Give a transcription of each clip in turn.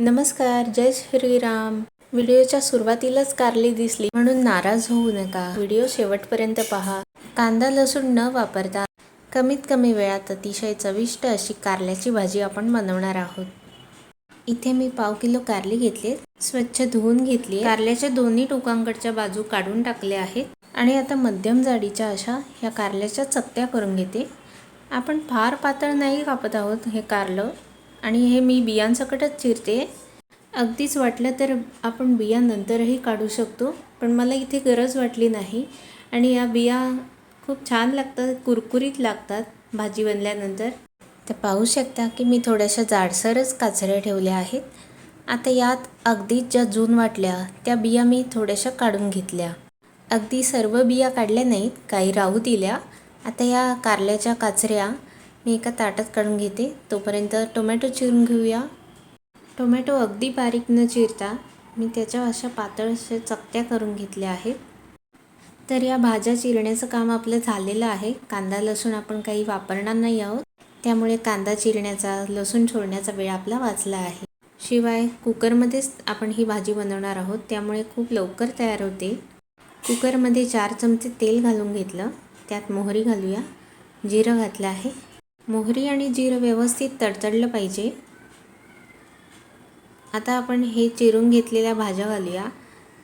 नमस्कार जय श्रीराम. व्हिडिओच्या सुरुवातीलाच कारली दिसली म्हणून नाराज होऊ नका. व्हिडिओ शेवटपर्यंत पहा. कांदा लसूण न वापरता कमीत कमी वेळात अतिशय चविष्ट अशी कारल्याची भाजी आपण बनवणार आहोत. इथे मी पाव किलो कारली घेतली स्वच्छ धुवून घेतली कारल्याच्या दोन्ही टोकांकडच्या बाजू काढून टाकल्या आहेत. आणि आता मध्यम जाडीच्या अशा ह्या कारल्याच्या चकत्या करून घेते. आपण फार पातळ नाही कापत आहोत हे कारलं. आणि हे मी बियांसकटच चिरते. अगदीच वाटलं तर आपण बिया नंतरही काढू शकतो पण मला इथे गरज वाटली नाही. आणि या बिया खूप छान लागतात कुरकुरीत लागतात भाजी बनल्यानंतर. तर पाहू शकता की मी थोड्याशा जाडसरच काचऱ्या ठेवल्या आहेत. आता यात अगदीच ज्या जून वाटल्या त्या बिया मी थोड्याशा काढून घेतल्या. अगदी सर्व बिया काढल्या नाहीत काही राहू दिल्या. आता या कारल्याच्या काचऱ्या मी एका ताटात काढून घेते. तोपर्यंत टोमॅटो चिरून घेऊया. टोमॅटो अगदी बारीक न चिरता मी त्याच्या अशा पातळ अशा चकत्या करून घेतल्या आहेत. तर या भाज्या चिरण्याचं काम आपलं झालेलं आहे. कांदा लसूण आपण काही वापरणार नाही आहोत. त्यामुळे कांदा चिरण्याचा लसूण छोडण्याचा वेळ आपला वाचला आहे. शिवाय कुकरमध्येच आपण ही भाजी बनवणार आहोत. त्यामुळे खूप लवकर तयार होते. कुकरमध्ये चार चमचे तेल घालून घेतलं. त्यात मोहरी घालूया. जिरं घातलं आहे. मोहरी आणि जिरं व्यवस्थित तडतडलं पाहिजे. आता आपण हे चिरून घेतलेल्या भाज्या घालूया.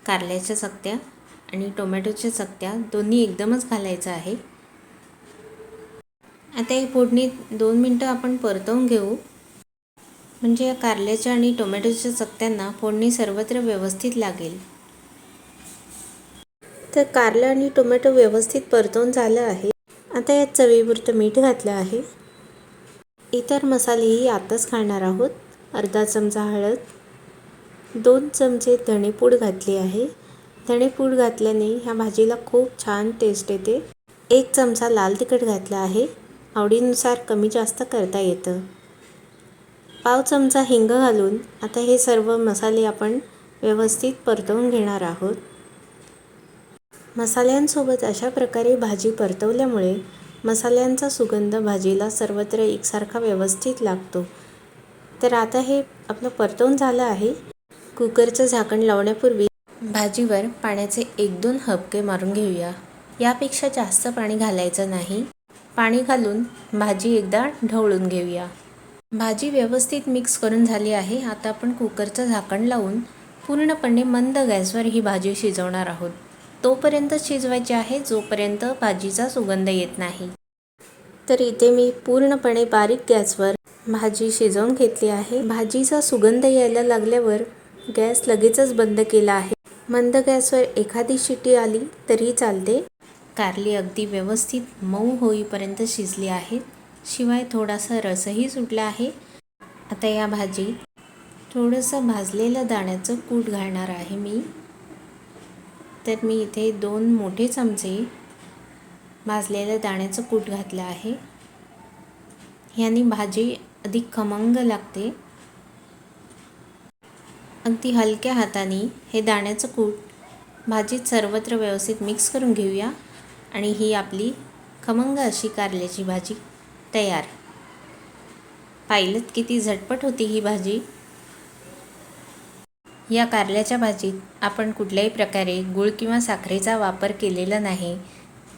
कारल्याच्या चकत्या आणि टोमॅटोच्या चकत्या दोन्ही एकदमच घालायचं आहे. आता हे फोडणीत दोन मिनटं आपण परतवून घेऊ. म्हणजे या कारल्याच्या आणि टोमॅटोच्या चकत्यांना फोडणी सर्वत्र व्यवस्थित लागेल. तर कारलं आणि टोमॅटो व्यवस्थित परतवून झालं आहे. आता यात चवीपुरतं मीठ घातलं आहे. इतर मसालेही आताच घालणार आहोत. अर्धा चमचा हळद दोन चमचे धणेपूड घातली आहे. धणेपूड घातल्याने ह्या भाजीला खूप छान टेस्ट येते. एक चमचा लाल तिखट घातला आहे. आवडीनुसार कमी जास्त करता येतं. पाव चमचा हिंग घालून आता हे सर्व मसाले आपण व्यवस्थित परतवून घेणार आहोत. मसाल्यांसोबत अशा प्रकारे भाजी परतवल्यामुळे मसाल्यांचा सुगंध भाजीला सर्वत्र एकसारखा व्यवस्थित लागतो. तर आता हे आपलं परतवून झालं आहे. कुकरचं झाकण लावण्यापूर्वी भाजीवर पाण्याचे एक दोन हबके मारून घेऊया. यापेक्षा जास्त पाणी घालायचं नाही. पाणी घालून भाजी एकदा ढवळून घेऊया. भाजी व्यवस्थित मिक्स करून झाली आहे. आता आपण कुकरचं झाकण लावून पूर्णपणे मंद गॅसवर ही भाजी शिजवणार आहोत. तोपर्यंत शिजवायची आहे जोपर्यंत भाजीचा सुगंध येत नाही. तर इथे मी पूर्णपणे बारीक गॅसवर भाजी शिजवून घेतली आहे. भाजीचा सुगंध यायला लागल्यावर गॅस लगेचच बंद केला आहे. मंद गॅसवर एखादी शिटी आली तरी चालते. कारली अगदी व्यवस्थित मऊ होईपर्यंत शिजली आहे. शिवाय थोडासा रसही सुटला आहे. आता या भाजी थोडंसं भाजलेलं दाण्याचं कूट घालणार आहे मी. तर मी इथे दोन मोठे चमचे भाजलेलं दाण्याचं कूट घातलं आहे. ह्याने भाजी अधिक खमंग लागते. अगदी हलक्या हाताने हे दाण्याचं कूट भाजीत सर्वत्र व्यवस्थित मिक्स करून घेऊया आणि ही आपली खमंग अशी कारल्याची भाजी तयार. पाहिलं किती झटपट होती ही भाजी. या कारल्याच्या भाजीत आपण कुठल्याही प्रकारे गूळ किंवा साखरेचा वापर केलेला नाही.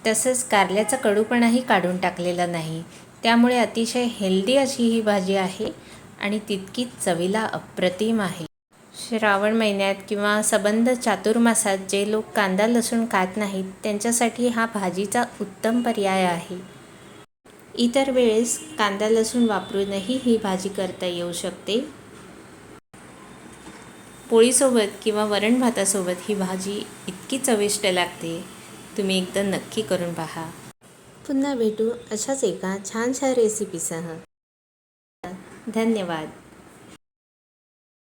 तसंच कारल्याचा कडूपणाही काढून टाकलेला नाही. त्यामुळे अतिशय हेल्दी अशी ही भाजी आहे आणि तितकीच चवीला अप्रतिम आहे. श्रावण महिन्यात किंवा सबंध चातुर्मासात जे लोक कांदा लसूण खात नाहीत त्यांच्यासाठी हा भाजीचा उत्तम पर्याय आहे. इतर वेळेस कांदा लसूण वापरूनही ही भाजी करता येऊ शकते. पोळीसोबत किंवा वरण भातासोबत ही भाजी इतकी चविष्ट लागते. तुम्ही एकदा नक्की करून पहा. पुन्हा भेटू अशाच एका छानशा रेसिपीसह धन्यवाद.